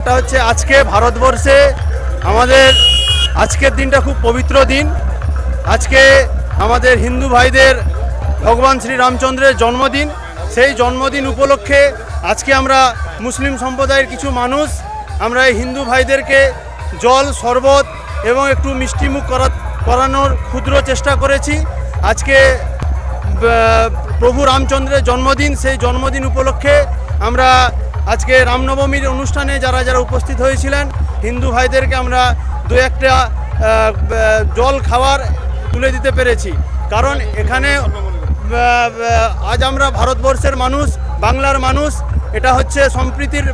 এটা হচ্ছে আজকে ভারতবর্ষে আমাদের আজকের দিনটা খুব পবিত্র দিন। আজকে আমাদের হিন্দু ভাইদের ভগবান শ্রী রামচন্দ্রের জন্মদিন। সেই জন্মদিন উপলক্ষে আজকে আমরা মুসলিম সম্প্রদায়ের কিছু মানুষ, আমরা এই হিন্দু ভাইদেরকে জল, শরবত এবং একটু মিষ্টিমুখ করা, করানোর ক্ষুদ্র চেষ্টা করেছি। আজকে প্রভু রামচন্দ্রের জন্মদিন, সেই জন্মদিন উপলক্ষে আমরা আজকে রামনবমীর অনুষ্ঠানে যারা যারা উপস্থিত হয়েছিলেন হিন্দু ভাইদেরকে আমরা দু একটা জল খাওয়ার তুলে দিতে পেরেছি। কারণ এখানে আজ আমরা ভারতবর্ষের মানুষ বাংলার মানুষ এটা হচ্ছে সম্প্রীতির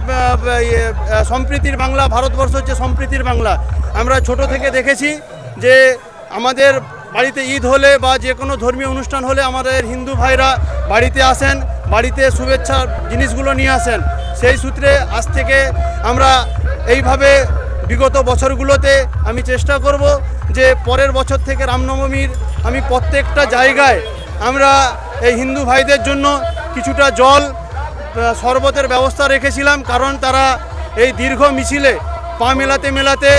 ইয়ে, সম্প্রীতির বাংলা ভারতবর্ষ হচ্ছে সম্প্রীতির বাংলা। আমরা ছোট থেকে দেখেছি যে আমাদের বাড়িতে ঈদ হলে বা যে কোনো ধর্মীয় অনুষ্ঠান হলে আমাদের হিন্দু ভাইরা বাড়িতে আসেন বাড়িতে শুভেচ্ছা জিনিসগুলো নিয়ে আসেন। সেই সূত্রে আজ থেকে আমরা এইভাবে বিগত বছরগুলোতে আমি চেষ্টা করব যে পরের বছর থেকে রামনবমীর আমি প্রত্যেকটা জায়গায় আমরা এই হিন্দু ভাইদের জন্য কিছুটা জল শরবতের ব্যবস্থা রেখেছিলাম। কারণ তারা এই দীর্ঘ মিছিলে পা মেলাতে মেলাতে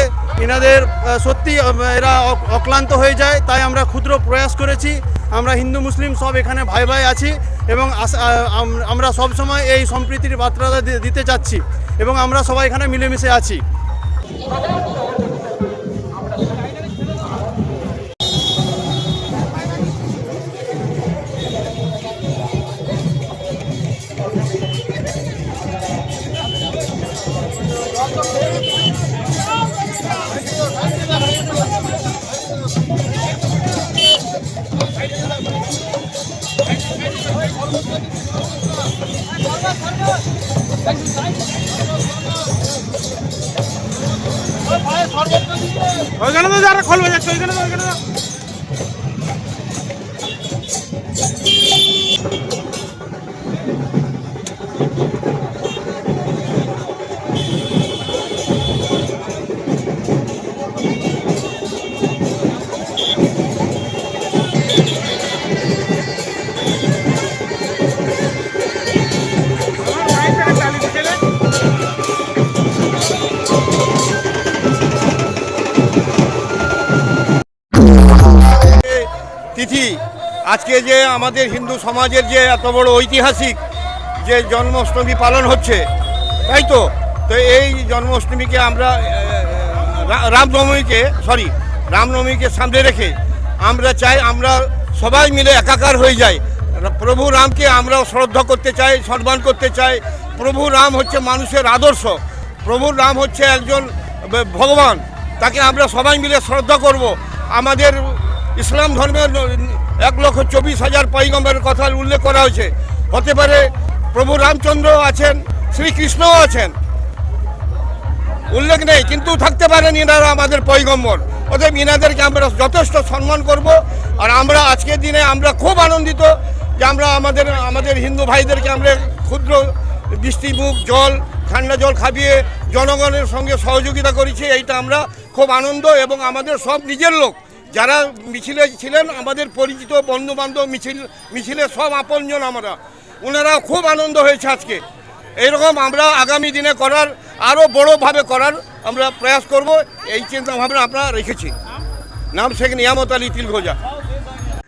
এনাদের সত্যি এরা অক্লান্ত হয়ে যায়, তাই আমরা ক্ষুদ্র প্রয়াস করেছি। আমরা হিন্দু, মুসলিম সব এখানে ভাই ভাই আছি এবং আমরা সব সময় এই সম্প্রীতির বার্তাটা দিতে চাচ্ছি এবং আমরা সবাই এখানে মিলেমিশে আছি। ওইখানে তো যারা খোলবে যাচ্ছে ওইখানে ওইখানে তিথি। আজকে যে আমাদের হিন্দু সমাজের যে এত বড় ঐতিহাসিক যে জন্মাষ্টমী পালন হচ্ছে, তাই তো? তো এই জন্মাষ্টমীকে আমরা রামনবমীকে সরি রামনবমীকে সামনে রেখে আমরা চাই আমরা সবাই মিলে একাকার হয়ে যাই। প্রভু রামকে আমরা শ্রদ্ধা করতে চাই, সম্মান করতে চাই। প্রভু রাম হচ্ছে মানুষের আদর্শ। প্রভু রাম হচ্ছে একজন ভগবান। তাকে আমরা সবাই মিলে শ্রদ্ধা করব। আমাদের ইসলাম ধর্মের এক লক্ষ চব্বিশ হাজার পৈগম্বরের কথা উল্লেখ করা হয়েছে। হতে পারে প্রভু রামচন্দ্র আছেন শ্রীকৃষ্ণও আছেন। উল্লেখ নেই, কিন্তু থাকতে পারেন এনারা আমাদের পৈগম্বর। অতএব ইনাদেরকে আমরা যথেষ্ট সম্মান করব আর আমরা আজকের দিনে আমরা খুব আনন্দিত যে আমরা আমাদের আমাদের হিন্দু ভাইদেরকে আমরা ক্ষুদ্র বৃষ্টিমুখ জল, ঠান্ডা জল খাবিয়ে জনগণের সঙ্গে সহযোগিতা করেছি, এইটা আমরা খুব আনন্দ এবং আমাদের সব নিজের লোক। যারা মিছিলে ছিলেন, আমাদের পরিচিত বন্ধু বান্ধব মিছিল, মিছিলে সব আপনজন আমরা। ওনারা খুব আনন্দ হয়েছে আজকে। এইরকম আমরা আগামী দিনে করার আরও বড়োভাবে করার আমরা প্রয়াস করব। এই চিন্তা ভাবনা আমরা রেখেছি। নাম শেখ নিয়ামত আলী তিলঘোজা